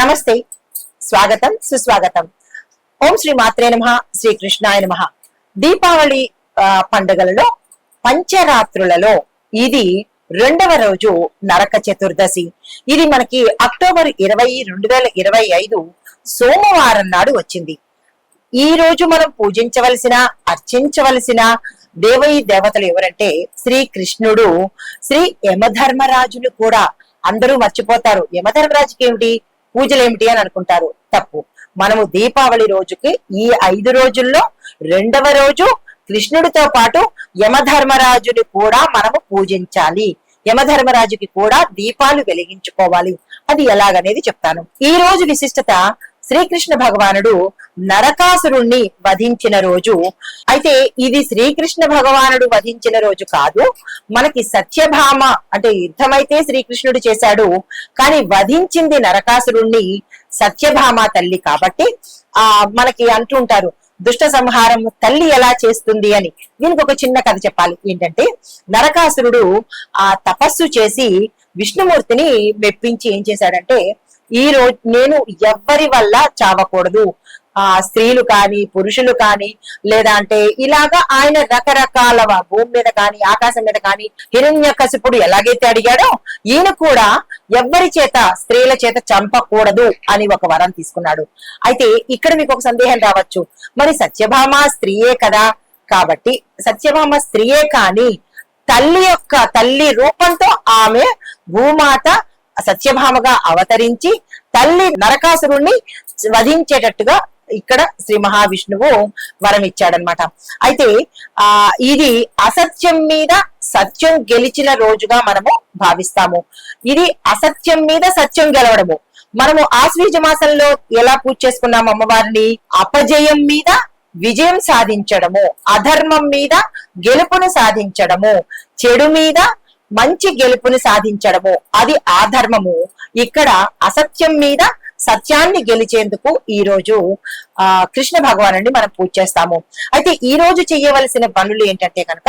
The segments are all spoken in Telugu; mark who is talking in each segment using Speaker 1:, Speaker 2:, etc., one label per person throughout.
Speaker 1: నమస్తే. స్వాగతం సుస్వాగతం. ఓం శ్రీ మాత్రే నమ శ్రీ కృష్ణాయ నమ. దీపావళి పండుగలలో పంచరాత్రులలో ఇది రెండవ రోజు నరక చతుర్దశి. ఇది మనకి అక్టోబర్ ఇరవై రెండు వేల ఇరవై ఐదు సోమవారం నాడు వచ్చింది. ఈ రోజు మనం పూజించవలసిన అర్చించవలసిన దేవీ దేవతలు ఎవరంటే శ్రీ కృష్ణుడు శ్రీ యమధర్మరాజులు కూడా. అందరూ మర్చిపోతారు. యమధర్మరాజుకి ఏమిటి? పూజలు ఏమిటి అని అనుకుంటారు? తప్పు. మనము దీపావళి రోజుకి ఈ ఐదు రోజుల్లో రెండవ రోజు కృష్ణుడితో పాటు యమధర్మరాజుని కూడా మనము పూజించాలి. యమధర్మరాజుకి కూడా దీపాలు వెలిగించుకోవాలి. అది ఎలాగనేది చెప్తాను. ఈ రోజు విశిష్టత శ్రీకృష్ణ భగవానుడు నరకాసురుణ్ణి వధించిన రోజు. అయితే ఇది శ్రీకృష్ణ భగవానుడు వధించిన రోజు కాదు. మనకి సత్యభామ అంటే యుద్ధమైతే శ్రీకృష్ణుడు చేశాడు. కానీ వధించింది నరకాసురుణ్ణి సత్యభామ తల్లి కాబట్టి ఆ మనకి అంటుంటారు దుష్ట సంహారం తల్లి ఎలా చేస్తుంది అని. దీనికి ఒక చిన్న కథ చెప్పాలి. ఏంటంటే నరకాసురుడు ఆ తపస్సు చేసి విష్ణుమూర్తిని మెప్పించి ఏం చేశాడంటే ఈ రోజు నేను ఎవ్వరి వల్ల చావకూడదు. ఆ స్త్రీలు కానీ పురుషులు కానీ లేదా అంటే ఇలాగా ఆయన రకరకాల భూమి మీద కానీ ఆకాశం మీద కానీ హిరణ్య కసిపుడు ఎలాగైతే అడిగాడో ఈయన కూడా ఎవ్వరి చేత స్త్రీల చేత చంపకూడదు అని ఒక వరం తీసుకున్నాడు. అయితే ఇక్కడ మీకు ఒక సందేహం రావచ్చు. మరి సత్యభామ స్త్రీయే కదా కాబట్టి సత్యభామ స్త్రీయే కానీ తల్లి యొక్క తల్లి రూపంతో ఆమె భూమాత సత్యభామగా అవతరించి తల్లి నరకాసురుణ్ణి వధించేటట్టుగా ఇక్కడ శ్రీ మహావిష్ణువు వరం ఇచ్చాడనమాట అయితే ఆ ఇది అసత్యం మీద సత్యం గెలిచిన రోజుగా మనము భావిస్తాము. ఇది అసత్యం మీద సత్యం గెలవడము. మనము ఆశ్వీజ మాసంలో ఎలా పూజ చేసుకున్నాము అమ్మవారిని? అపజయం మీద విజయం సాధించడము. అధర్మం మీద గెలుపును సాధించడము. చెడు మీద మంచి గెలుపుని సాధించడము. అది ఆధర్మము ఇక్కడ అసత్యం మీద సత్యాన్ని గెలిచేందుకు ఈ రోజు ఆ కృష్ణ భగవాను మనం పూజ చేస్తాము. అయితే ఈ రోజు చేయవలసిన పనులు ఏంటంటే కనుక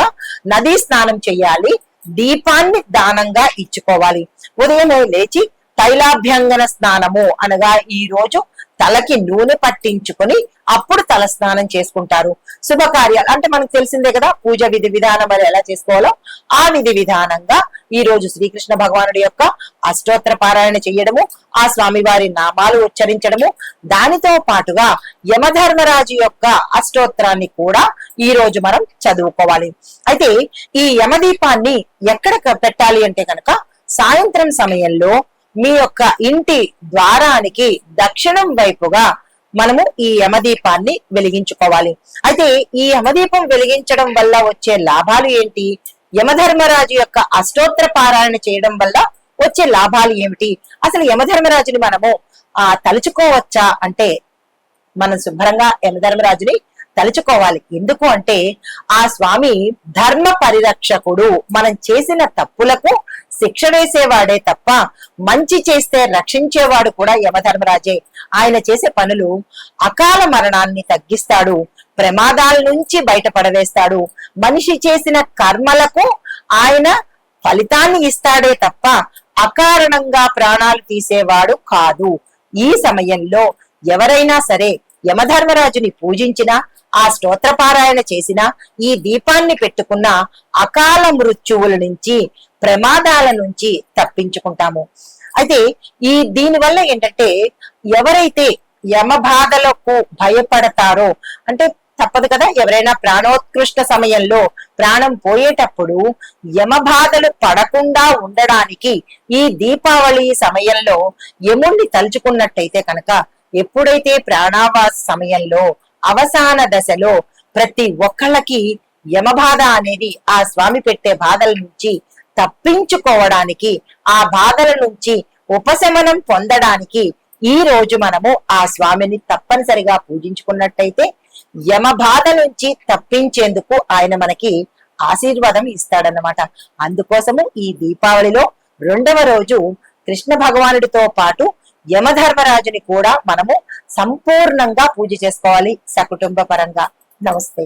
Speaker 1: నదీ స్నానం చేయాలి దీపాన్ని దానంగా ఇచ్చుకోవాలి. ఉదయమే లేచి తైలాభ్యంగన స్నానము అనగా ఈ రోజు తలకి నూనె పట్టించుకొని అప్పుడు తల స్నానం చేసుకుంటారు. శుభకార్యాలు అంటే మనకు తెలిసిందే కదా పూజ విధి విధానం మరి ఎలా చేసుకోవాలో? ఆ విధి విధానంగా ఈ రోజు శ్రీకృష్ణ భగవానుడి యొక్క అష్టోత్తర పారాయణ చేయడము ఆ స్వామివారి నామాలు ఉచ్చరించడము దానితో పాటుగా యమధర్మరాజు యొక్క అష్టోత్తరాన్ని కూడా ఈ రోజు మనం చదువుకోవాలి. అయితే ఈ యమదీపాన్ని ఎక్కడ పెట్టాలి అంటే కనుక సాయంత్రం సమయంలో మీ యొక్క ఇంటి ద్వారానికి దక్షిణం వైపుగా మనము ఈ యమదీపాన్ని వెలిగించుకోవాలి. అయితే ఈ యమదీపం వెలిగించడం వల్ల వచ్చే లాభాలు ఏంటి? యమధర్మరాజు యొక్క అష్టోత్తర పారాయణ చేయడం వల్ల వచ్చే లాభాలు ఏమిటి? అసలు యమధర్మరాజుని మనము ఆ తలుచుకోవచ్చా? అంటే మనం శుభ్రంగా యమధర్మరాజుని తలుచుకోవాలి. ఎందుకు అంటే ఆ స్వామి ధర్మ పరిరక్షకుడు మనం చేసిన తప్పులకు శిక్ష వేసేవాడే తప్ప మంచి చేస్తే రక్షించేవాడు కూడా యమధర్మరాజే. ఆయన చేసే పనులు అకాల మరణాన్ని తగ్గిస్తాడు ప్రమాదాల నుంచి బయటపడవేస్తాడు. మనిషి చేసిన కర్మలకు ఆయన ఫలితాన్ని ఇస్తాడే తప్ప అకారణంగా ప్రాణాలు తీసేవాడు కాదు. ఈ సమయంలో ఎవరైనా సరే యమధర్మరాజుని పూజించినా ఆ స్తోత్రపారాయణ చేసిన ఈ దీపాన్ని పెట్టుకున్న అకాల మృత్యువుల నుంచి ప్రమాదాల నుంచి తప్పించుకుంటాము. అయితే ఈ దీని వల్ల ఏంటంటే ఎవరైతే యమ బాధలకు భయపడతారో అంటే తప్పదు కదా ఎవరైనా ప్రాణోత్కృష్ట సమయంలో ప్రాణం పోయేటప్పుడు యమ బాధలు పడకుండా ఉండడానికి ఈ దీపావళి సమయంలో యముణ్ణి తలుచుకున్నట్టయితే కనుక ఎప్పుడైతే ప్రాణావాస సమయంలో అవసాన దశలో ప్రతి ఒక్కళ్ళకి యమబాధ అనేది ఆ స్వామి పెట్టే బాధల నుంచి తప్పించుకోవడానికి ఆ బాధల నుంచి ఉపశమనం పొందడానికి ఈ రోజు మనము ఆ స్వామిని తప్పనిసరిగా పూజించుకున్నట్టయితే యమ బాధ నుంచి తప్పించేందుకు ఆయన మనకి ఆశీర్వాదం ఇస్తాడన్నమాట. అందుకోసము ఈ దీపావళిలో రెండవ రోజు కృష్ణ భగవానుడితో పాటు యమధర్మరాజుని కూడా మనము సంపూర్ణంగా పూజ చేసుకోవాలి సకుటుంబ పరంగా నమస్తే.